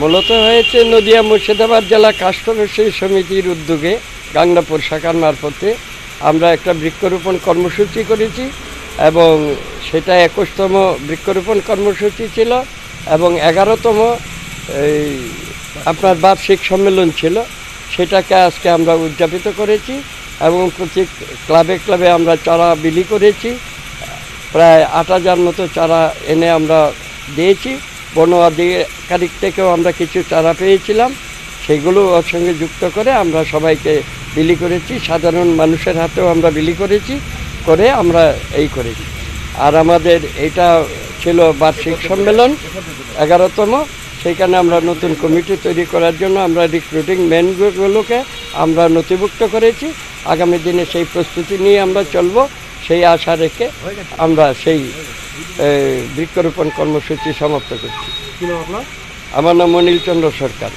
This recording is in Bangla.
মূলত হয়েছে নদিয়া মুর্শিদাবাদ জেলা কাষ্ঠ ব্যবসায়ী সমিতির উদ্যোগে গাংনাপুর শাখার মারফতে আমরা একটা বৃক্ষরোপণ কর্মসূচি করেছি এবং সেটা একুশতম বৃক্ষরোপণ কর্মসূচি ছিল এবং এগারোতম এই আপনার বার্ষিক সম্মেলন ছিল, সেটাকে আজকে আমরা উদযাপিত করেছি এবং প্রতি ক্লাবে ক্লাবে আমরা চারা বিলি করেছি। প্রায় আট হাজার মতো চারা এনে আমরা দিয়েছি। বন আধিকারিক থেকেও আমরা কিছু চারা পেয়েছিলাম। সেগুলো ওর সঙ্গে যুক্ত করে আমরা সবাইকে বিলি করেছি। সাধারণ মানুষের হাতেও আমরা বিলি করেছি, করে আমরা এই করেছি। আর আমাদের এটা ছিল বার্ষিক সম্মেলন, এগারোতম। সেইখানে আমরা নতুন কমিটি তৈরি করার জন্য আমরা রিক্রুটিং ম্যানগুলোকে আমরা নথিভুক্ত করেছি। আগামী দিনে সেই প্রস্তুতি নিয়ে আমরা চলব। সেই আশা রেখে আমরা সেই বৃক্ষরোপণ কর্মসূচি সমাপ্ত করছি। আমার নাম অনিল চন্দ্র সরকার।